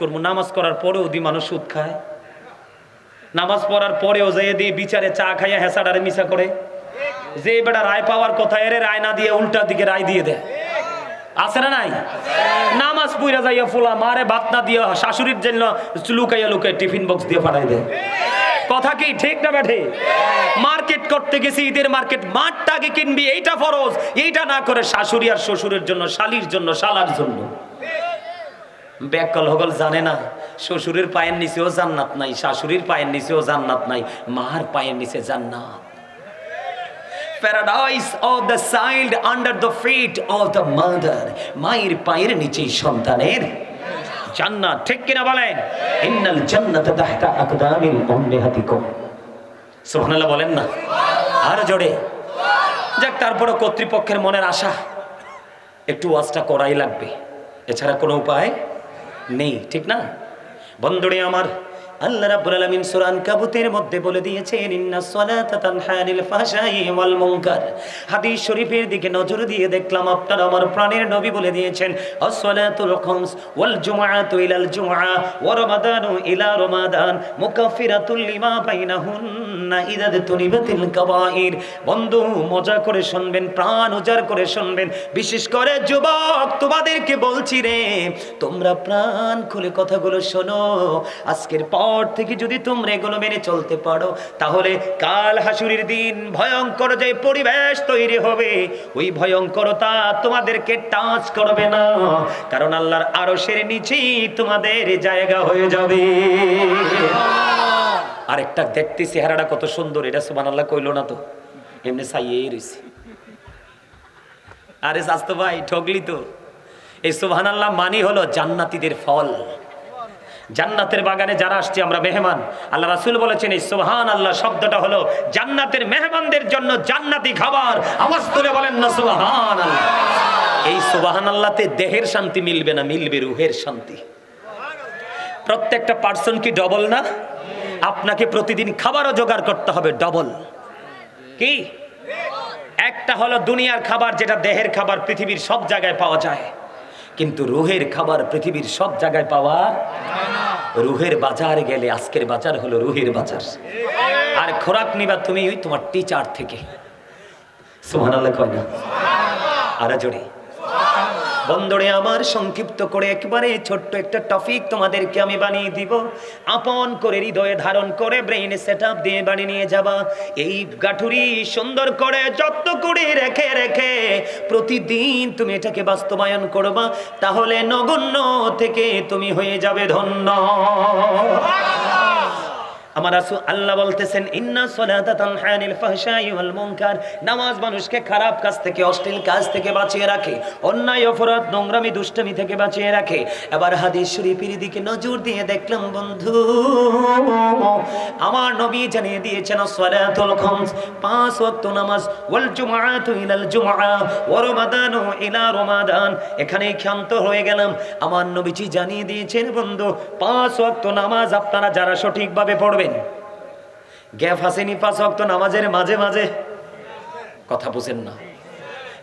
করব, নামাজ করার পরেও দি মানুষ সুদ খায়। নামাজ পড়ার পরেও যাই দিয়ে বিচারে চা খাইয়া হেসাডারে মিশা করে, যে বেটা রায় পাওয়ার কথা এরে রায় না দিয়ে উল্টা দিকে রায় দিয়ে দেয়। আছে না নাই? নামাজ পুইরা যাইয়া ফুলা মারে ভাত না দিয়া শাশুড়ির জন্য লুকাইয়া লুকাই টিফিন বক্স দিয়ে পাঠাই দেয়। কথা কি ঠিক না ব্যাঠে? মার্কেট করতে গেছি, ঈদের মার্কেট মাঠটা আগে কিনবি, এইটা ফরজ, এইটা না করে শাশুড়ি আর শ্বশুরের জন্য, শালির জন্য, শালার জন্য। ব্যাকল হগল জানে না। শ্বশুরের পায়ের নিচেও জান্নাত নাই, শাশুড়ির পায়ের নিচেও জান্নাত নাই, মার পায়ের নিচে জান্নাত। Paradise of the child under the feet of the mother মায়ের পায়ের নিচেই সন্তানের জান্নাত। ঠিক কিনা বলেন? ইন্নাল জান্নাত তাহতা আকদামিল উম্মাহাতিকুম। সুবহানাল্লাহ বলেন না? আর জোরে। যাক তারপরে কর্তৃপক্ষের মনের আশা, একটু ওয়াজটা করাই লাগবে। এছাড়া কোনো উপায়? নেই ঠিক না? বন্ধুরে আমার আল্লাহ রাব্বুল আলামিন সূরা আনকাবুতের মধ্যে বলে দিয়েছেন, ইন্না সলাতা তানহা আনিল ফাহশাই ওয়াল মুনকার। হাদিস শরীফের দিকে নজর দিয়ে দেখলাম আমার প্রাণের নবী বলে দিয়েছেন, আসসালাতুল খামস ওয়াল জুমআতু ইলাল জুমআ ওয়া রমাদানু ইলা রমাদান লিমা বাইনাহুন্না তুনিবাতিল বন্ধু, মজা করে শুনবেন, প্রাণ উজাড় করে শুনবেন। বিশেষ করে যুবক, তোমাদেরকে বলছি রে, তোমরা প্রাণ খুলে কথাগুলো শোনো। আজকের পর থেকে যদি তোমরা এগুলো মেনে চলতে পারো, তাহলে কাল হাসুরির দিন ভয়ঙ্কর যে পরিবেশ তৈরি হবে। ওই ভয়ঙ্করতা তোমাদেরকে টাচ করবে না, কারণ আল্লাহর আরশের নিচেই তোমাদের জায়গা হয়ে যাবে। আরেকটা দেখতে চেহারাটা কত সুন্দর, এটা সুবান আল্লাহ কইলো না তো। এমনি সাইয়েই রয়েছে আরে স্বাস্থ্য ভাই, ঠগলি তো। এই সুবহান আল্লাহ মানি হলো জান্নাতীদের ফল। জান্নাতের বাগানে যারা আসছে, আমরা মেহমান। আল্লাহ রাসুল বলেছেন, এই সোহান আল্লাহ শব্দটা হলো জান্নাতের মেহমানদের জন্য জান্নাতি খাবার। আওয়াজ তুলে বলেন না সোহান আল্লাহ এই সুবহান আল্লাহতে দেহের শান্তি মিলবে না, মিলবে রুহের শান্তি। প্রত্যেকটা পার্সন কি ডবল না? আপনাকে প্রতিদিন খাবারও জোগাড় করতে হবে ডবল কি? একটা হলো দুনিয়ার খাবার, যেটা দেহের খাবার পৃথিবীর সব জায়গায় পাওয়া যায়। কিন্তু রুহের খাবার পৃথিবীর সব জায়গায় পাওয়া রুহের বাজার গেলে আজকের বাজার হলো রুহের বাজার। আর খোরাক নিবা তুমি ওই তোমার টিচার থেকে। সুবহানাল্লাহ কয় না? আর জোরে। বন্ধুরে আমার সংক্ষিপ্ত করে একবারে ছোট্ট একটা টপিক তোমাদেরকে আমি বানিয়ে দিব। আপন করে হৃদয়ে ধারণ করে ব্রেইনে সেট দিয়ে বানিয়ে নিয়ে যাবা। এই গাঠুরি সুন্দর করে যত্ন করে রেখে রেখে প্রতিদিন তুমি এটাকে বাস্তবায়ন করবা। তাহলে নগণ্য থেকে তুমি হয়ে যাবে ধন্য। আমার রাসূল আল্লাহ বলতেছেন, ইন্না নামাজ মানুষকে খারাপ থেকে থেকে বাঁচিয়ে রাখে, অন্যায় দুষ্টমি থেকে বাঁচিয়ে রাখে। এবার নজর দিয়ে দেখলাম, বন্ধু, আমার নবী জানিয়ে দিয়েছেন, সলাতুল পাঁচ নামাজ রমাদানু ক্ষান্ত হয়ে গেলাম। আমার নবীজি জানিয়ে দিয়েছেন, বন্ধু, পাঁচ ওয়াক্ত নামাজ আপনারা যারা সঠিকভাবে পড়বেন গ্যাপ হাসেনি, পাঁচ ওয়াক্ত নামাজের মাঝে মাঝে। কথা বুঝেন না।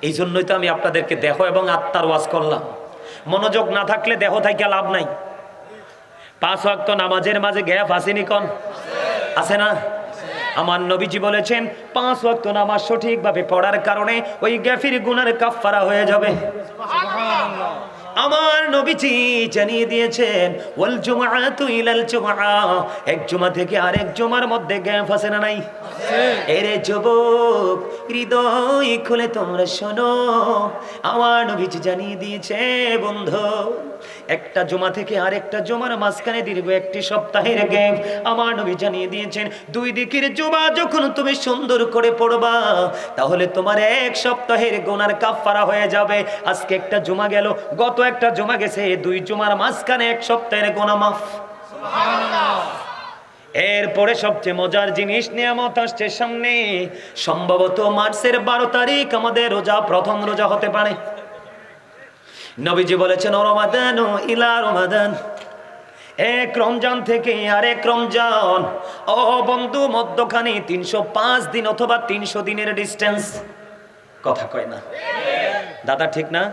এই জন্যই তো আমি আপনাদেরকে দেহ এবং আত্মার ওয়াজ করলাম। মনোযোগ না থাকলে দেহ থেকে লাভ নাই। পাঁচ ওয়াক্ত নামাজের মাঝে গ্যাপ আসেনি কন? আছে না? আমার নবীজি বলেছেন, পাঁচ ওয়াক্ত নামাজ সঠিকভাবে পড়ার কারণে ওই গ্যাফির গুনার কাফফারা হয়ে যাবে। আমার নবীজি জানিয়ে দিয়েছেন ওয়াল জুমআতু ইলাল জুমআ। এক জুমা থেকে আরেক জুমার মধ্যে গ্যাপ আছে না নাই? এরে যুবক হৃদয় খুলে তোমরা শোনো। আমার নবীজি জানিয়ে দিয়েছে বন্ধু একটা জমা থেকে আরেকটা জমার মাঝখানে দীর্ঘ একটি সপ্তাহের গ্যাপ আমার নবী জানিয়ে দিয়েছেন, দুই দিকের জমা যখন তুমি সুন্দর করে পড়বা, তাহলে তোমার এক সপ্তাহের গোনার কাফারা হয়ে যাবে। আজকে একটা জমা গেল, গত একটা জমা গেছে, দুই জমার মাঝখানে এক সপ্তাহের গোনা মাফ। এরপরে সবচেয়ে মজার জিনিস নিয়ামত আসছে সামনে। সম্ভবত মার্চের বারো তারিখ আমাদের রোজা, প্রথম রোজা হতে পারে। নবীজি বলেছেন, রমাদান ও ইলা রমাদান। এক রমজান থেকে আরেক রমজান। ও বন্ধু, মধ্যখানে তিনশো পাঁচ দিন অথবা তিনশো দিনের ডিস্টেন্স কথা কয় না। দাদা, ঠিক না?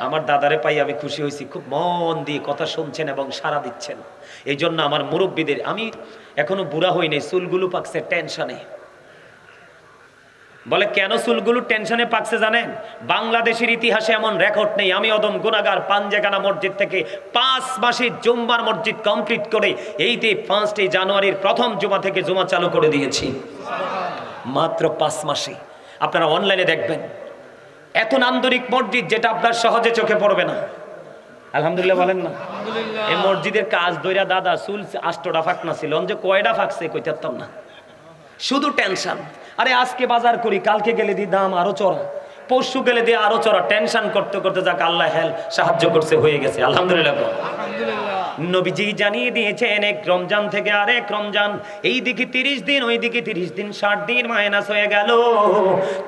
আমার দাদারে পাই আমি খুশি হয়েছি, খুব মন দিয়ে কথা শুনছেন এবং সাড়া দিচ্ছেন। এই জন্য আমার মুরব্বীদের, আমি এখনও বুড়া হইনি চুলগুলো পাকছে, টেনশনে। বলে কেন চুলগুলো টেনশনে পাকছে জানেন? বাংলাদেশের ইতিহাসে এমন রেকর্ড নেই। আমি অদম গুনাগার পাঞ্জেগানা মসজিদ থেকে পাঁচ মাসে জুম্বার মসজিদ কমপ্লিট করে এই যে পাঁচটি জানুয়ারির প্রথম জুমা থেকে জুমা চালু করে দিয়েছি। মাত্র পাঁচ মাসে। আপনারা অনলাইনে দেখবেন। এত নান্দনিক মসজিদ যেটা আপনার সহজে চোখে পড়বে না। আলহামদুলিল্লাহ বলেন না। এই মসজিদের কাজ দইরা দাদা চুল আষ্টটা ফাঁকনা ছিল। যে কয়টা ফাঁকছে কইতাম না। শুধু টেনশন আরে আজকে বাজার করি কালকে গেলে দি দাম আরও চড়া। পরশু গেলে দিয়ে আরও চড়া। টেনশন করতে করতে যাক আল্লাহ হেল সাহায্য করছে হয়ে গেছে। আলহামদুলিল্লাহ। নবীজি জানিয়ে দিয়েছেন এক রমজান থেকে আরেক রমজান। এই দিকে তিরিশ দিন ওই দিকে তিরিশ দিন ষাট দিন মাইনাস হয়ে গেল।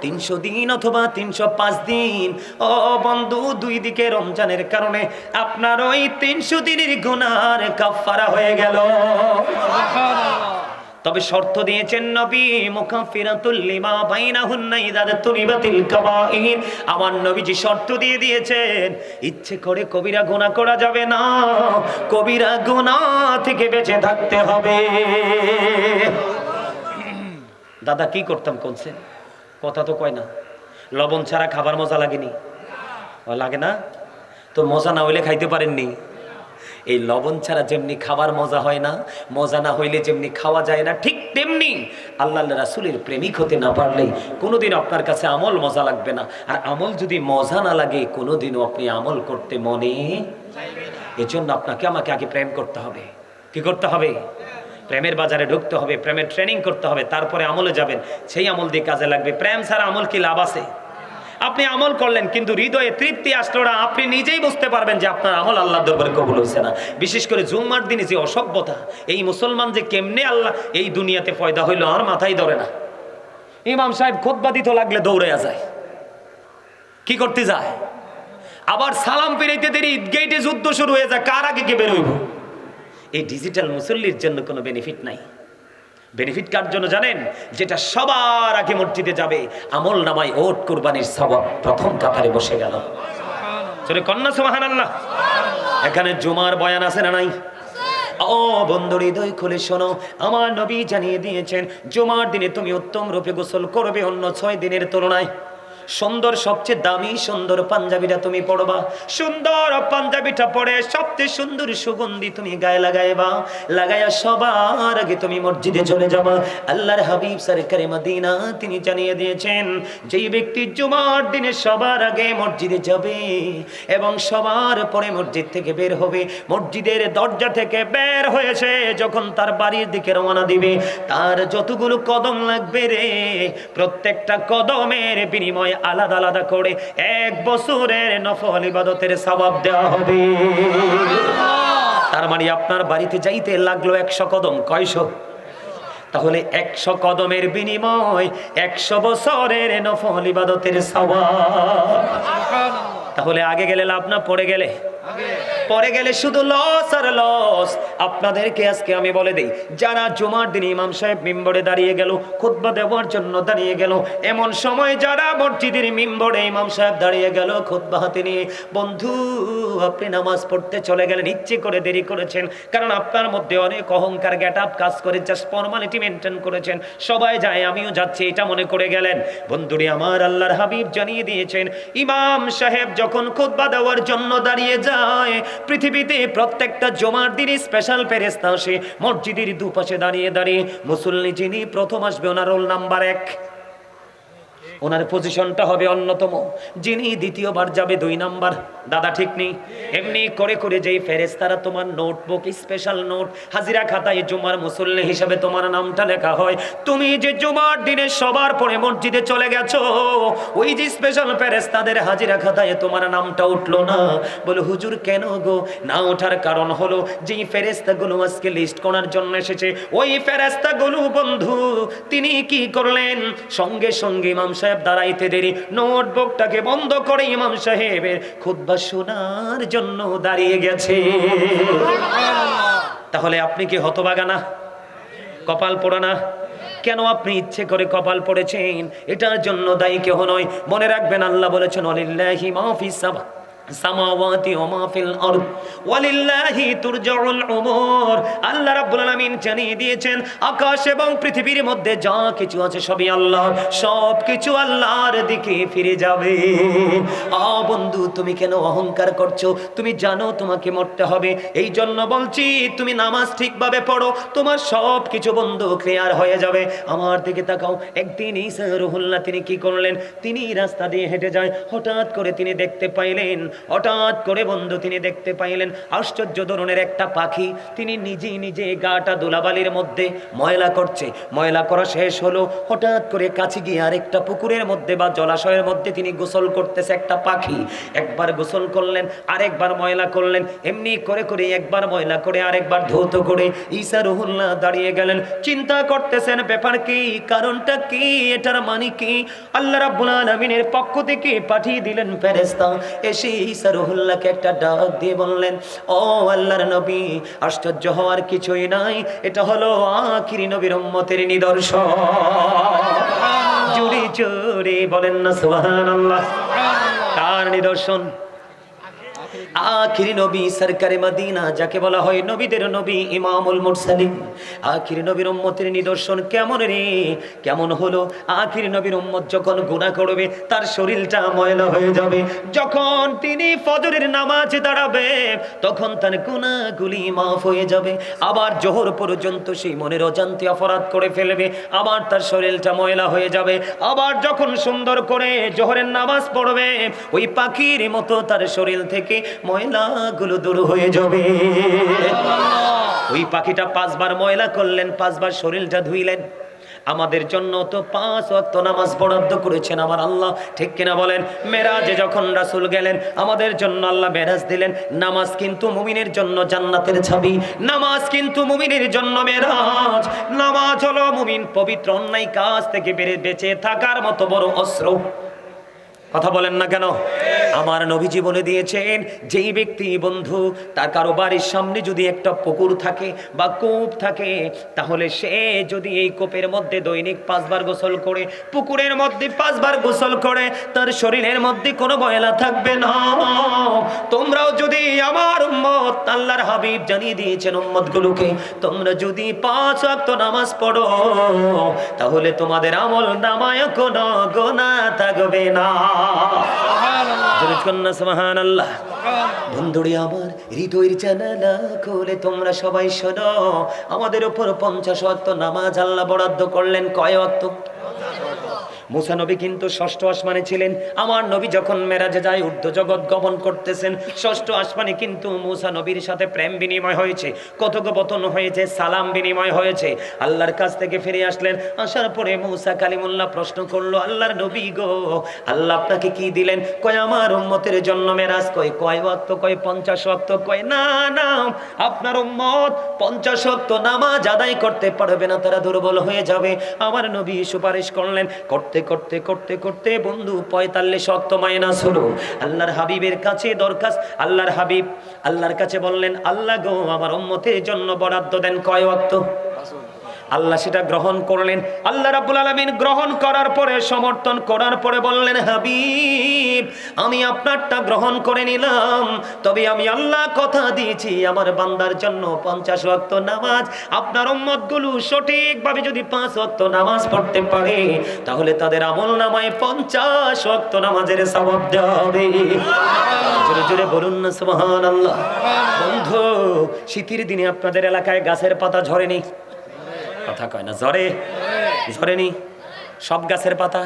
তিনশো দিন অথবা তিনশো পাঁচ দিন। ও বন্ধু দুই দিকে রমজানের কারণে আপনার ওই তিনশো দিনের গুনার কাফারা হয়ে গেল। তবে শর্ত দিয়েছেন নবী মুকাফিরাতুল লিমা বাইনাহুন্না ইদাদাতুল ইবাতিল কাবাইর আমার নবীজি শর্ত দিয়ে দিয়েছেন, ইচ্ছে করে কবিরা গুনাহ করা যাবে না, কবিরা গুনাহ থেকে বেঁচে থাকতে হবে। দাদা, কি করতাম কোনছে কথা তো কয় না, লবণ ছাড়া খাবার মজা লাগেনি। লাগে না? তো মজা না হইলে খাইতে পারেননি। এই লবণ ছাড়া যেমনি খাবার মজা হয় না, মজা না হইলে যেমনি খাওয়া যায় না, ঠিক তেমনি আল্লাহ রাসুলের প্রেমিক হতে না পারলেই কোনোদিন আপনার কাছে আমল মজা লাগবে না। আর আমল যদি মজা না লাগে, কোনোদিনও আপনি আমল করতে মনে এজন্য আপনাকে, আমাকে আগে প্রেম করতে হবে। কি করতে হবে? প্রেমের বাজারে ঢুকতে হবে, প্রেমের ট্রেনিং করতে হবে, তারপরে আমলে যাবেন। সেই আমল দিয়ে কাজে লাগবে। প্রেম ছাড়া আমল কি লাভ আছে? আপনি আমল করলেন, কিন্তু হৃদয়ে তৃপ্তি আসলো না। আপনি নিজেই বুঝতে পারবেন যে আপনার আমল আল্লাহ দরবারে কবুল হয়েছে না। বিশেষ করে জুম্মার দিনে যে অসভ্যতা, এই মুসলমান যে কেমনে আল্লাহ, এই দুনিয়াতে ফয়দা হইল আর মাথায় ধরে না। ইমাম সাহেব খোদবা লাগলে দৌড়ে যায়। কি করতে যায়? আবার সালাম ফিরাইতে দেরি গেটে যুদ্ধ শুরু হয়ে যায়, কার আগে কে বেরোইব এই ডিজিটাল মুসল্লির জন্য কোনো বেনিফিট নাই। বেনিফিট কার জন্য জানেন? যেটা সবার আগে মসজিদে যাবে। আমল নামায় ওট কুরবানির সবাব প্রথম কাতারে বসে গেল। কন্যা সুবাহান আল্লাহ এখানে জুমার বয়ান আছে না নাই? ও বন্ধু হৃদয় খুলে শোনো, আমার নবী জানিয়ে দিয়েছেন, জুমার দিনে তুমি উত্তম রূপে গোসল করবে অন্য ছয় দিনের তুলনায়। সুন্দর, সবচেয়ে দামি সুন্দর পাঞ্জাবিটা তুমি পড়বা। সুন্দর পাঞ্জাবিটা পরে সবচেয়ে সুন্দর সুগন্ধি তুমি গায়ে লাগাইবা। লাগাইয়া সবার আগে তুমি মসজিদে চলে যাবা। আল্লাহর হাবিব সরকারে মদিনা তিনি জানিয়ে দিয়েছেন, যেই ব্যক্তি জুমার দিনে সবার আগে মসজিদে যাবে এবং সবার পরে মসজিদ থেকে বের হবে, মসজিদের দরজা থেকে বের হয়েছে যখন তার বাড়ির দিকে রওনা দিবে, তার যতগুলো কদম লাগবে রে, প্রত্যেকটা কদমের বিনিময়ে আলাদা আলাদা করে এক বছরের নফল ইবাদতের সবাব দেওয়া হবে। তার মানে আপনার বাড়িতে যাইতে লাগল একশো কদম, কয়শো? তাহলে একশো কদমের বিনিময় একশো বছরের নফল ইবাদতের সবাব তাহলে আগে গেলে লাভ না পড়ে গেলে? পরে গেলে শুধু লস আর লস আপনাদেরকে আজকে আমি বলে দেই, যারা জুমার দিন ইমাম সাহেব মিম্বরে দাঁড়িয়ে গেল, খুতবা দেওয়ার জন্য দাঁড়িয়ে গেল, এমন সময় যারা মসজিদের মিম্বরে ইমাম সাহেব দাঁড়িয়ে গেল খুতবা হাতে নিয়ে, বন্ধু, আপনি নামাজ পড়তে চলে গেলেন, ইচ্ছে করে দেরি করেছেন, কারণ আপনার মধ্যে অনেক অহংকার গ্যাট আপ কাজ করে জাস্ট ফর্মালিটি মেনটেন করেছেন, সবাই যায়, আমিও যাচ্ছি, এটা মনে করে গেলেন। বন্ধুরে, আমার আল্লাহর হাবিব জানিয়ে দিয়েছেন, ইমাম সাহেব যখন খুতবা দেওয়ার জন্য দাঁড়িয়ে যায়, পৃথিবীতে প্রত্যেকটা জমার দিনই স্পেশাল ফেরেস্তা আসে। মসজিদের দুপাশে দাঁড়িয়ে দাঁড়িয়ে মুসল্লি যিনি প্রথম আসবে, ওনার রোল নাম্বার এক। ওনার পজিশনটা হবে অন্যতম। যিনি দ্বিতীয়বার যাবে দুই নাম্বার। দাদা ঠিক নেই। এমনি করে করে যেই ফেরেস্তারা তোমার নোটবুক স্পেশাল নোট, হাজিরা খাতায় জুমার মুসল্লি হিসাবে তোমার নামটা লেখা হয়, তুমি যে জুমার দিনে সবার পরে মসজিদে চলে গেছো, ওই যে স্পেশাল ফেরেস্তাদের হাজিরা খাতায় তোমার নামটা উঠল না। বলে, হুজুর, কেন গো? না ওঠার কারণ হলো যেই ফেরেস্তাগুলো আজকে লিস্ট করার জন্য এসেছে, ওই ফেরেস্তাগুলো বন্ধু, তিনি কি করলেন? সঙ্গে সঙ্গে ইমাম দাঁড়াইতে দেরি। নোটবুকটাকে বন্ধ করে ইমাম সাহেবের খুদ্া শোনার জন্য দাঁড়িয়ে গেছে। তাহলে আপনি কি হতবাগানা কপাল পোড়ানা কেন আপনি ইচ্ছে করে কপাল পড়েছেন? এটার জন্য দায়ী কেহ নয়। মনে রাখবেন আল্লাহ বলেছেন অলিল্লাহি মাহফিস সামা আল্লাহ জানিয়ে দিয়েছেন, আকাশ এবং পৃথিবীর মধ্যে যা কিছু আছে সবই সব কিছু আল্লাহর দিকে ফিরে যাবে। বন্ধু, তুমি কেন অহংকার করছ? তুমি জানো তোমাকে মরতে হবে। এই জন্য বলছি, তুমি নামাজ ঠিকভাবে পড়ো, তোমার সব কিছু বন্ধু ক্লিয়ার হয়ে যাবে। আমার দিকে তাকাও। একদিন ঈসা রুহুল্লাহ তিনি কি করলেন? তিনি রাস্তা দিয়ে হেঁটে যায়। হঠাৎ করে তিনি দেখতে পাইলেন হঠাৎ করে বন্ধু তিনি দেখতে পাইলেন আশ্চর্য ধরনের একটা পাখি। তিনি নিজেই নিজে গাটা দোলাবালির মধ্যে ময়লা করছে। ময়লা করা শেষ হলো। হঠাৎ করে কাছে গিয়ে আরেকটা পুকুরের মধ্যে বা জলাশয়ের মধ্যে তিনি গোসল করতেছে একটা পাখি। একবার গোসল করলেন, আরেকবার ময়লা করলেন। এমনি করে করে একবার ময়লা করে আরেকবার ধৌত করে ঈসা রহুল্লাহ দাঁড়িয়ে গেলেন। চিন্তা করতেছেন, ব্যাপার কি? কারণটা কি? এটার মানে কি? আল্লাহ রাব্বুল আলামিনের পক্ষ থেকে পাঠিয়ে দিলেন ফেরেশতা। এসে ঈসা রহুল্লাহকে একটা ডাক দিয়ে বললেন ও আল্লাহর নবী আশ্চর্য হওয়ার কিছুই নাই। এটা হলো আখিরি নবীর উম্মতের নিদর্শন। জুড়ে জুড়ে বলেন না সুবহানাল্লাহ। কার নিদর্শন? আখিরি নবী সরকারে মদিনা, যাকে বলা হয় নবীদের নবী ইমামুল মুরসালিন। আখিরি নবীর উম্মতের নিদর্শন কেমন রে? কেমন হলো? আখিরি নবীর উম্মত যখন গুনাহ করবে, তার শরীরটা ময়লা হয়ে যাবে। যখন তিনি ফজরের নামাজ দাঁড়াবে, তখন তার গুনাহগুলি মাফ হয়ে যাবে। আবার জোহর পর্যন্ত সেই মনের অজান্তে অপরাধ করে ফেলবে। আবার তার শরীরটা ময়লা হয়ে যাবে। আবার যখন সুন্দর করে জোহরের নামাজ পড়বে, ওই পাখির মতো তার শরীর থেকে ময়লাগুলো দূর হয়ে যাবে। ওই পাখিটা পাঁচবার ময়লা করলেন পাঁচবার শরীরটা ধুইলেন। আমাদের জন্য তো পাঁচ ওয়াক্ত নামাজ বরাদ্দ করেছেন আমার আল্লাহ। ঠিক কিনা বলেন? মেরাজে যখন রাসূল গেলেন আমাদের জন্য আল্লাহ মেরাজ দিলেন। নামাজ কিন্তু মুমিনের জন্য জান্নাতের ছাবি। নামাজ কিন্তু মুমিনের জন্য মেরাজ। নামাজ হলো মুমিন পবিত্র অন্যায় কাজ থেকে বেড়ে বেঁচে থাকার মতো বড় অস্ত্র। কথা বলেন না কেন? আমার নবী জীবনে দিয়েছেন যেই ব্যক্তি বন্ধু, তার কারও বাড়ির সামনে যদি একটা পুকুর থাকে বা কূপ থাকে, তাহলে সে যদি এই কূপের মধ্যে দৈনিক পাঁচবার গোসল করে, পুকুরের মধ্যে পাঁচবার গোসল করে, তার শরীরের মধ্যে কোনো ময়লা থাকবে না। তোমরাও যদি আমার উম্মত, আল্লাহর হাবিব জানিয়ে দিয়েছেন উম্মতগুলোকে, তোমরা যদি পাঁচ ওয়াক্ত নামাজ পড়ো, তাহলে তোমাদের আমল নামায় কোনো গোনা থাকবে না। সুবহান আল্লাহ বন্ধুরি আমার হৃদয়ের জানালা খুলে তোমরা সবাই শোনো। আমাদের উপর পঞ্চাশ অক্ত নামাজ আল্লাহ বরাদ্দ করলেন। কয় ওয়াক্ত? মুসা নবী কিন্তু ষষ্ঠ আসমানে ছিলেন। আমার নবী যখন মেরাজে যায় ঊর্ধ্ব জগৎ গমন করতেছেন। ষষ্ঠ আসমানে কিন্তু মুসা নবীর সাথে প্রেম বিনিময় হয়েছে, কথোপকথন হয়েছে, সালাম বিনিময় হয়েছে। আল্লাহর কাছ থেকে ফিরে আসলেন। আসার পরে মুসা কালিমুল্লাহ প্রশ্ন করল, আল্লাহর নবী গো, আল্লাহ আপনাকে কি দিলেন? কয়, আমার উম্মতের জন্য মেরাজ। কয় কয় ওয়াক্ত, কয় পঞ্চাশ ওয়াক্ত? কয়, না না, আপনার উম্মত পঞ্চাশ ওয়াক্ত নামাজ আদায় করতে পারবে না, তারা দুর্বল হয়ে যাবে। আমার নবী সুপারিশ করলেন, করতে করতে করতে করতে করতে বন্ধু পঁয়তাল্লিশ অক্ত মাইনাস শুরু আল্লাহর হাবিবের কাছে দরখাস্ত, আল্লাহর হাবিব, আল্লাহর কাছে বললেন, আল্লাহ গো, আমার উম্মতের জন্য বরাদ্দ দেন কয় ওয়াক্ত? আল্লাহ সেটা গ্রহণ করলেন। আল্লাহ রাব্বুল আলামিন গ্রহণ করার পরে, সমর্থন করার পরে বললেন, হাবিব, আমি আপনারটা গ্রহণ করে নিলাম। তবে আমি আল্লাহ কথা দিয়েছি, আমার বান্দার জন্য পঞ্চাশ ওয়াক্ত নামাজ। আপনার উম্মতগুলো সঠিকভাবে যদি পাঁচ ওয়াক্ত নামাজ পড়তে পারে, তাহলে তাদের আমল নামায় পঞ্চাশ ওয়াক্ত নামাজের সবাব যাবে জোরে জোরে বলুন না, সুবহানাল্লাহ। বন্ধু, শীতের দিনে আপনাদের এলাকায় গাছের পাতা ঝরেনি। কথা কয় না ঝরে। ঝরেনি সব গাছের পাতা?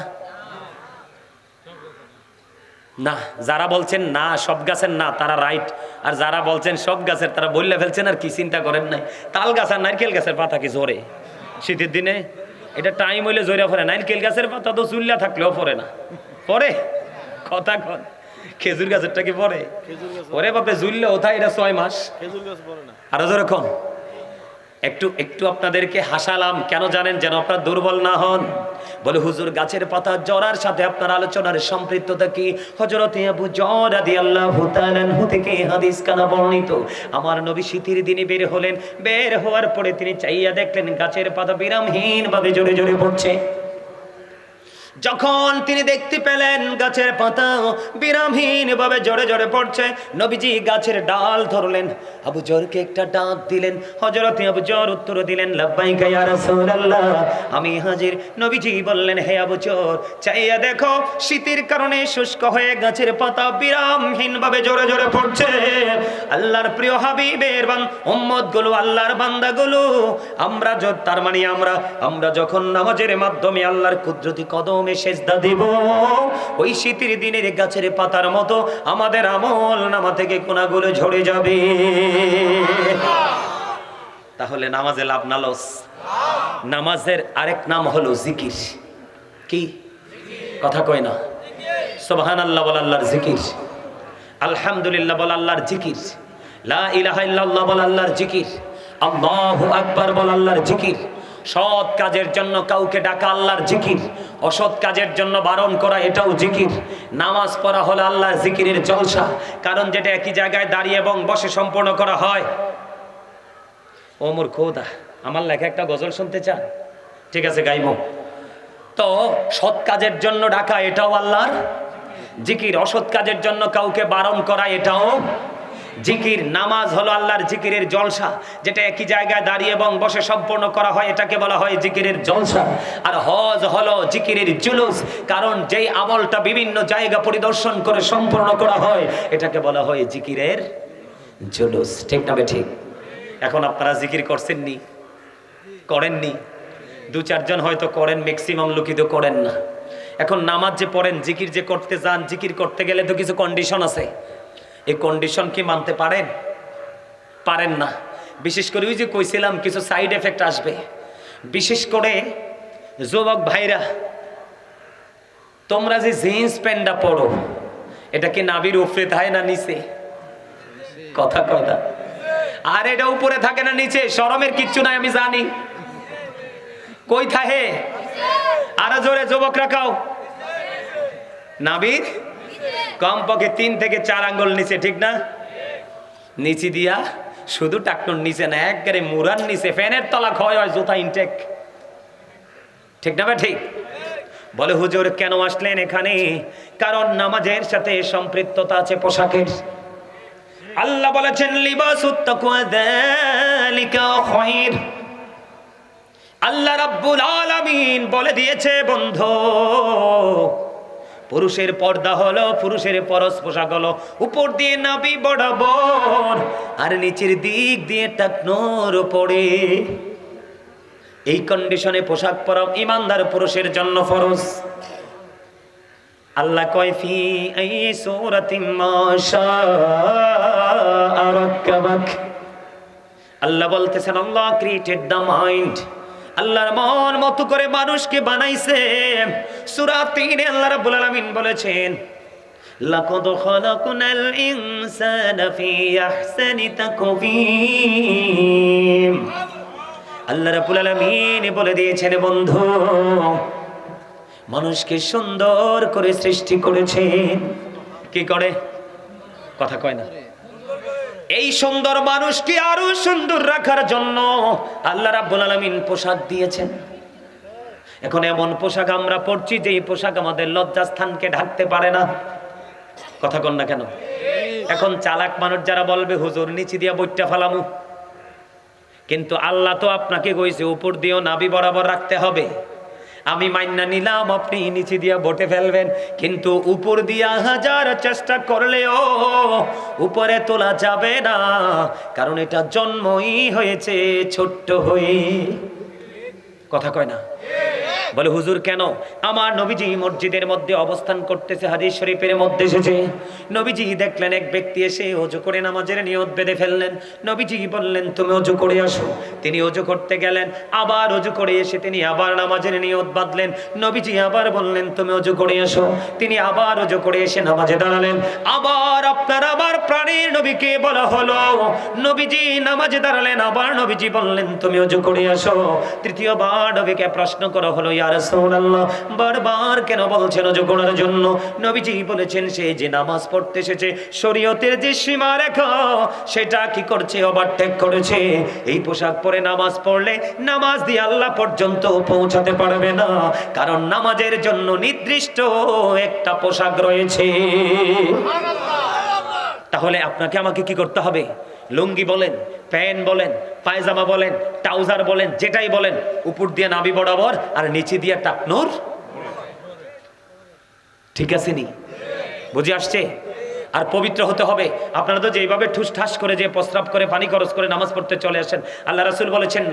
না যারা বলছেন না সব গাছের না তারা রাইট আর যারা বলছেন সব গাছের তারা বললে ফেলছেন আর কি চিন্তা করেন নাই। তাল গাছ আর নারকেল গাছের পাতা কি ঝরে? শীতের দিনে? এটা টাইম হইলে জোরে পড়ে। নারকেল গাছের পাতা তো চুল্লা থাকলেও পড়ে না। পরে কথা কন। খেজুর গাছেরটা কি পরে ওরে বাপে জুললে ওথায়? এটা ছয় মাস। খেজুর গাছ পরে আরও জোরে কন। একটু একটু আপনাদেরকে হাসালাম, কেন জানেন যেন আপনারা দুর্বল না হন? বলে হুজুর, গাছের পাতা জরার সাথে আপনার আলোচনার সম্পৃক্ততা কি? হজরত আবু আদি আল্লাহ থেকে হাদিস কানা বর্ণিত। আমার নবী শীতের দিনে বের হলেন। বের হওয়ার পরে তিনি চাইয়া দেখলেন গাছের পাতা বিরামহীনভাবে জোরে জোরে পড়ছে। যখন তিনি দেখতে পেলেন গাছের পাতা বিরামহীন ভাবে জোরে জোরে পড়ছে, নবীজি গাছের ডাল ধরলেন। আবু জরকে একটা ডাক দিলেন। হজরত আবু জর উত্তর দিলেন, লাব্বাইকা ইয়া রাসূলুল্লাহ। আমি হাজির। নবীজি বললেন, হে আবু জর, চাইয়া দেখো, শীতের কারণে শুষ্ক হয়ে গাছের পাতা বিরামহীন ভাবে জোরে জোরে পড়ছে। আল্লাহর প্রিয় হাবিবের বান উম্মতগুলো আল্লাহর বান্দা বান্দাগুলো, আমরা তার মানে আমরা আমরা যখন নামাজের মাধ্যমে আল্লাহর কুদরতি কদমে সেজদা দিব। ওই শীতের দিনের গাছের পাতার মতো আমাদের আমল নামা থেকে কোনাগুলো ঝরে যাবে। তাহলে নামাজে লাভ না লস। নামাজের আরেক নাম হলো জিকির। কি? কথা কয় না। সোবাহান আল্লাহ বল আল্লাহর জিকির। আলহামদুলিল্লাহ বল আল্লাহর জিকির। লা ইলাহা ইল্লাল্লাহ বল আল্লাহর জিকির। আল্লাহু আকবার বল আল্লাহর জিকির। সৎ কাজের জন্য কাউকে ডাকা আল্লাহর জিকির। অসৎ কাজের জন্য বারণ করা এটাও জিকির। নামাজ পড়া হলো আল্লাহর জিকিরের জলসা। কারণ যেটা একই জায়গায় দাঁড়িয়ে এবং বসে সম্পূর্ণ করা হয়। ওমর খোদা, আমার লেখা একটা গজল শুনতে চান? ঠিক আছে, গাইব। তো সৎ কাজের জন্য ডাকা এটাও আল্লাহর জিকির। অসৎ কাজের জন্য কাউকে বারণ করা এটাও জিকির নামাজ হলো আল্লাহর জিকিরের জলসা, যেটা একই জায়গায় দাঁড়িয়ে এবং বসে সম্পন্ন করা হয়, এটাকে বলা হয় জিকিরের জলসা। আর হজ হলো জিকিরের জুলুস, কারণ যেই আমলটা বিভিন্ন জায়গা পরিদর্শন করে সম্পূর্ণ করা হয়, এটাকে বলা হয় জিকিরের জুলুস। ঠিক না ঠিক? এখন আপনারা জিকির করছেননি? করেননি? দু চারজন হয়তো করেন ম্যাক্সিমাম লোকিত করেন না। এখন নামাজ যে পড়েন, জিকির যে করতে যান, জিকির করতে গেলে তো কিছু কন্ডিশন আছে। এই কন্ডিশন কি মানতে পারেন? পারেন না। বিশেষ করে ওই যে কইছিলাম, কিছু সাইড এফেক্ট আসবে। বিশেষ করে যুবক ভাইরা, তোমরা যে জিন্স প্যান্টটা পরো, এটা কি নাবির উপরে থাকে না নিচে? কথা কথা আর এটা উপরে থাকে না নিচে শরমের কিচ্ছু নাই, আমি জানি। কই থাহে আরও জোরে যুবক রাখাও নাবির কমপক্ষে তিন থেকে চার আঙ্গুল নিচে, ঠিক না? নিচে দিয়া, শুধু টাকটুর নিচে না, একবারে মুরার নিচে, ফ্যানের তলা ক্ষয় হয় জুতা ইনটেক ঠিক না ঠিক? বলে, হুজুর, কেন আসলেন এখানে? কারণ নামাজের সাথে সম্পৃক্ততা আছে পোশাকের। আল্লাহ বলেছেন আল্লাহ রাব্বুল আলামিন বলে দিয়েছে, বন্ধু পুরুষের পর্দা হলো, পুরুষের পরশ পোশাক হলো। উপর দিয়ে নাবি বরাবর আর নিচের দিক দিয়ে টাকনোর উপরে। এই কন্ডিশনে পোশাক পরা ইমানদার পুরুষের জন্য ফরজ। আল্লাহ কয়, ফি আই সূরাতিন মা শাআ আল্লাহ বলতেছেন, আল্লাহ ক্রিয়েটেড দ্য মাইন্ড আল্লাহর মন মতো করে মানুষকে বানাইছে। সূরা 3 এ আল্লাহ রাব্বুল আলামিন বলেছেন, লাকাদ খালাকনাল ইনসানা ফি আহসানি তাকওয়িম। আল্লাহ রাব্বুল আলামিন বলে দিয়েছেন, বন্ধু, মানুষকে সুন্দর করে সৃষ্টি করেছেন কি করে? কথা কয় না। এই সুন্দর মানুষকে আরও সুন্দর রাখার জন্য আল্লাহ রাব্বুল আলামিন পোশাক দিয়েছেন। এখন এমন পোশাক আমরা পরছি যে এই পোশাক আমাদের লজ্জাস্থানকে ঢাকতে পারে না। কথা কন না কেন? এখন চালাক মানুষ যারা বলবে, হুজুর, নিচে দিয়া বইটা ফালামু। কিন্তু আল্লাহ তো আপনাকে কইছে, উপর দিয়েও নাবি বরাবর রাখতে হবে। আমি মান্যা নিলাম, আপনি নিচে দিয়া বটে ফেলবেন। কিন্তু উপর দিয়া হাজার চেষ্টা করলেও উপরে তোলা যাবে না, কারণ এটা জন্মই হয়েছে, ছোট্ট হয়ে। কথা কয় না? বলে, হুজুর, কেন? আমার নবীজি মসজিদের মধ্যে অবস্থান করতেছে, হাদিস শরীফের মধ্যে এসেছে। নবীজি দেখলেন, এক ব্যক্তি এসে অজু করে নামাজের নিয়ত বেঁধে ফেললেন। নবীজি বললেন, তুমি অজু করে আসো। তিনি অজু করতে গেলেন, আবার অজু করে এসে তিনি আবার নামাজের নিয়ত বাঁধলেন। নবীজি আবার বললেন, তুমি অজু করে আসো। তিনি আবার অজু করে এসে নামাজে দাঁড়ালেন। আবার আপনার আবার প্রাণীর নবীকে বলা হলো। নবীজি নামাজে দাঁড়ালেন, আবার নবীজি বললেন, তুমি অজু করে আসো। তৃতীয়বার নবীকে প্রশ্ন করা হলো বারবার কেন বলছেন করার জন্য? নবীজি বলেছেন সে যে নামাজ পড়তে এসেছে শরীয়তের যে সীমা রেখা সেটা কি করছে? ওভারটেক করেছে। এই পোশাক পরে নামাজ পড়লে নামাজ দিয়ে আল্লাহ পর্যন্ত পৌঁছাতে পারবে না। কারণ নামাজের জন্য নির্দিষ্ট একটা পোশাক রয়েছে। তাহলে আপনাকে আমাকে কি করতে হবে? লুঙ্গি বলেন প্যান্ট বলেন, পায়জামা বলেন, ট্রাউজার বলেন, যেটাই বলেন, উপর দিয়ে নাবি বরাবর আর নিচে দিয়ে টাকনুর। ঠিক আছে নি? বুঝে আসছে? আর পবিত্র হতে হবে। আপনারা তো যেভাবে ঠুস ঠাস করে যে প্রস্রাব করে, পানি খরচ করে নামাজ পড়তে চলে আসেন, আল্লাহ রাসূল বলেছেন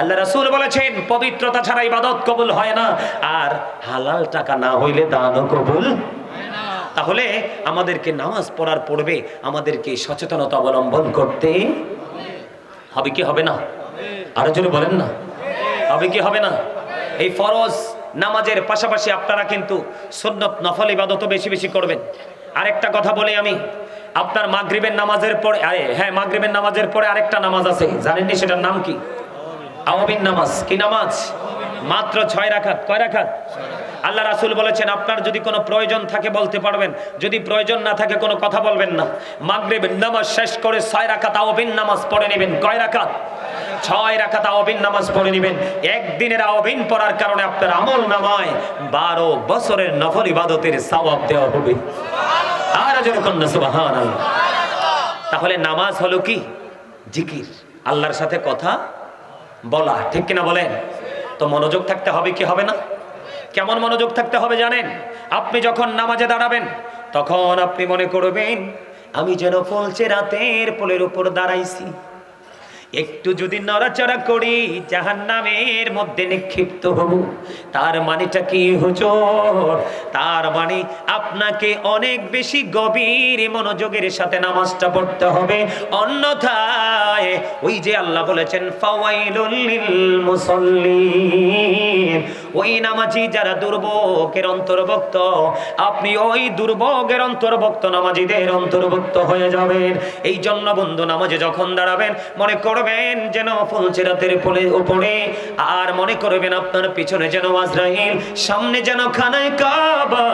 আল্লাহ রাসূল বলেছেন, পবিত্রতা ছাড়া ইবাদত কবুল হয় না, আর হালাল টাকা না হইলে দানও কবুল তাহলে আমাদেরকে নামাজ পড়ার পড়বে আমাদেরকে সচেতনতা অবলম্বন করতে হবে কি হবে না? আরও জোরে বলেন না। হবে কি হবে না? এই ফরজ নামাজের পাশাপাশি আপনারা কিন্তু সুন্নত নফল ইবাদতও বেশি বেশি করবেন। আরেকটা কথা বলি আমি, আপনার মাগরিবের নামাজের পরে হ্যাঁ মাগরিবের নামাজের পরে আরেকটা নামাজ আছে, জানেননি সেটার নাম কি? আওয়াবিন নামাজ, কি নামাজ? মাত্র ছয় রাখাত, কয় রাখাত? আল্লাহ রাসূল বলেছেন, আপনার যদি কোনো প্রয়োজন থাকে বলতে পারবেন। যদি প্রয়োজন না থাকে কোনো কথা বলবেন না। মাগরিবের নামাজ শেষ করে ছয় রাখা রাখাত আওয়াবিন নামাজ পড়ে নেবেন। কয় রাখাত ছয় রাখা রাখাত আওয়াবিন নামাজ পড়ে নেবেন। একদিনের আওয়াবিন পড়ার কারণে আপনার আমল নামায় বারো বছরের নফল ইবাদতের সওয়াব দেওয়া হবে। আর যেরকম না, সুবহানাল্লাহ। তাহলে নামাজ হলো কি? জিকির। আল্লাহর সাথে কথা বলা। ঠিক কিনা বলেন? তো মনোযোগ থাকতে হবে কি হবে না? কেমন মনোযোগ থাকতে হবে জানেন? আপনি যখন নামাজে দাঁড়াবেন, তখন আপনি মনে করবেন, আমি যেন ফলছে রাতের পোলের উপর দাঁড়াইছি। একটু যদি নড়াচড়া করি জাহান নামের মধ্যে নিক্ষিপ্ত হব। তার মানেটা কি হুজুর? তার মানে আপনাকে অনেক বেশি গভীর মনোযোগের সাথে নামাজটা পড়তে হবে। অন্যথায় ওই যে আল্লাহ বলেছেন, ফাওয়াইলুল লিল ওই নামাজি যারা দুর্ভোগের অন্তর্ভুক্ত, আপনি ওই দুর্ভোগের অন্তর্ভুক্ত নামাজিদের অন্তর্ভুক্ত হয়ে যাবেন। এই জন্য বন্ধু, নামাজে যখন দাঁড়াবেন, মনে করবেন যেন ফুলচেরাতের ফুলের উপরে আর মনে করবেন আপনার পিছনে যেন আজরাইল সামনে যেন খানায় কাবা।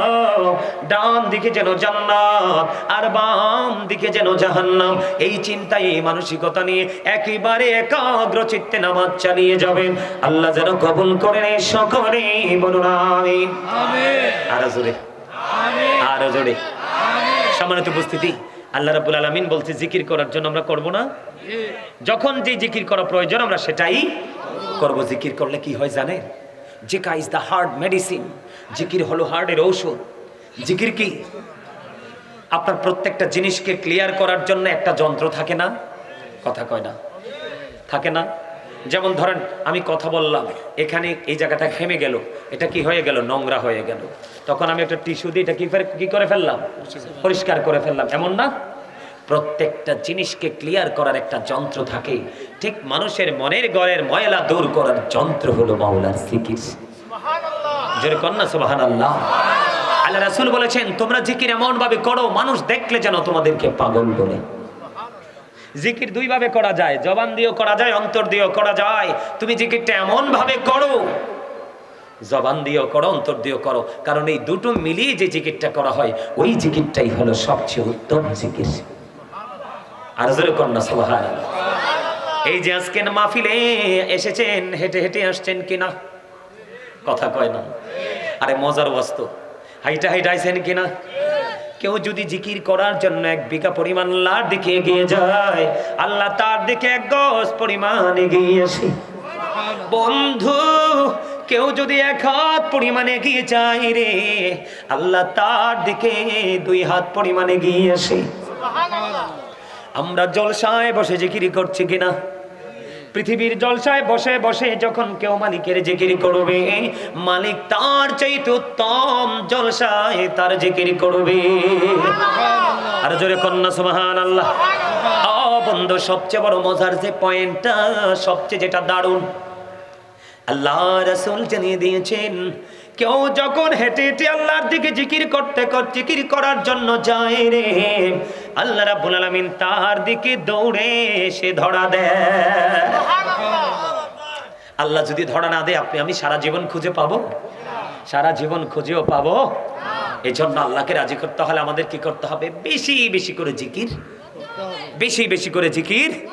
ডান দিকে যেন জান্নাত আর বাম দিকে যেন জাহান্নাম। এই চিন্তায় এই মানসিকতা নিয়ে একেবারে একাগ্র চিত্তে নামাজ চালিয়ে যাবেন। আল্লাহ যেন কবুল করেন এই সকলে বলুন আমিন। আরও জোরে। আরও জোরে। সম্মানিত উপস্থিতি আল্লাহ রাবুল আলমিন বলছে, জিকির করার জন্য আমরা করব না? যখন যে জিকির করা প্রয়োজন, আমরা সেটাই করব। জিকির করলে কি হয় জানেন? জিকা ইজ দ্য হার্ড মেডিসিন, জিকির হলো হার্টের ঔষধ। জিকির কি? আপনার প্রত্যেকটা জিনিসকে ক্লিয়ার করার জন্য একটা যন্ত্র থাকে না? কথা কয় না। থাকে না? যেমন ধরেন, আমি কথা বললাম, এখানে এই জায়গাটা ঘেমে গেল, এটা কি হয়ে গেল? নোংরা হয়ে গেল। তখন আমি একটা টিস্যু দিয়ে এটা কি কি করে ফেললাম? পরিষ্কার করে ফেললাম। এমন না? প্রত্যেকটা জিনিসকে ক্লিয়ার করার একটা যন্ত্র থাকে। ঠিক মানুষের মনের গড়ের ময়লা দূর করার যন্ত্র হলো মাওলার জোরে কন্যা সুবাহান আল্লাহ আল্লাহ রাসূল বলেছেন, তোমরা জিকির এমন ভাবে করো, মানুষ দেখলে যেন তোমাদেরকে পাগল বলে। জিকির দুই ভাবে করা যায়। জবান দিয়েও করা যায়, অন্তর দিয়েও করা যায়। তুমি জিকিরটা এমন ভাবে করো, জবান দিয়েও করো, অন্তর দিয়েও করো। কারণ এই দুটো মিলিয়ে যে জিকিরটা করা হয়, ওই জিকিরটাই হলো সবচেয়ে উত্তম জিকির। আর জোরে কন্যা সুবহান এই যে আজকে মাহফিলে এসেছেন, হেঁটে হেঁটে আসছেন কিনা? কথা কয় না। আরে মজার বস্তু। হাইটা হাইটা আইছেন কিনা? কেউ যদি জিকির করার জন্য এক বিঘা পরিমাণ আল্লাহর দিকে এগিয়ে যায়, আল্লাহ তার দিকে এক গজ পরিমাণ এগিয়ে আসে। বন্ধু, কেউ যদি এক হাত পরিমাণে গিয়ে যায় রে, আল্লাহ তার দিকে দুই হাত পরিমাণে এগিয়ে আসে। আমরা জলসায় বসে জিকিরি করছি কিনা? পৃথিবীর জলসায় বসে বসে যখন কেউ মালিকের জিকির করবে মালিক তার চাইতে উত্তম জলসায় তার জিকির করবে। আর জোরে কন্যা সুবহান আল্লাহ বন্ধু সবচেয়ে বড় মজার যে পয়েন্টটা সবচেয়ে যেটা দারুণ আল্লাহ রাসূল জানিয়ে দিয়েছেন কেউ যখন হেঁটে হেঁটে আল্লাহর দিকে জিকির করতে কর- জিকির করার জন্য যায় রে, আল্লাহ রাব্বুল আলামিন তার দিকে দৌড়ে এসে ধরা দেয় আল্লাহ যদি ধরা না দেয় আপনি, আমি সারা জীবন খুঁজে পাবো? সারা জীবন খুঁজেও পাবো? এই জন্য আল্লাহকে রাজি করতে হলে আমাদের কি করতে হবে? বেশি বেশি করে জিকির। বেশি বেশি করে জিকির।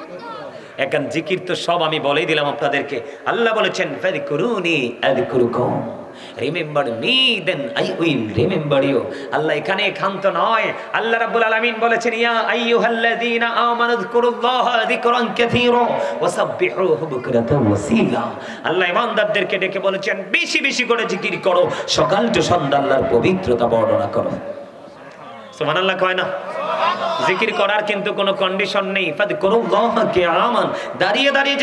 এখন জিকির তো সব আমি বলেই দিলাম আপনাদেরকে। আল্লাহ বলেছেন ফাযকুরুনি আযকুরুকুম। Remember me then I will remember you আল্লাহ এখানে ক্ষান্ত নয়। আল্লাহ রাব্বুল আলামিন বলেছেন ইয়া আইয়ুহাল্লাযীনা আমানু যকুরুল্লাহ যিকরান কাসীরা ওয়া ওয়াসাব্বিহুহু বুকরাতাও ওয়াসীলা। আল্লাহ ইমানদারদেরকে ডেকে বলেছেন বেশি বেশি করে জিকির করো। সকাল টু সন্ধ্যা আল্লাহর পবিত্রতা বর্ণনা করো। সুবহানাল্লাহ কয় না? জিকির করার কিন্তু কোনো কন্ডিশন নেই। ফাদ করুল্লাহ কে আমান। দাঁড়িয়ে দাঁড়িয়ে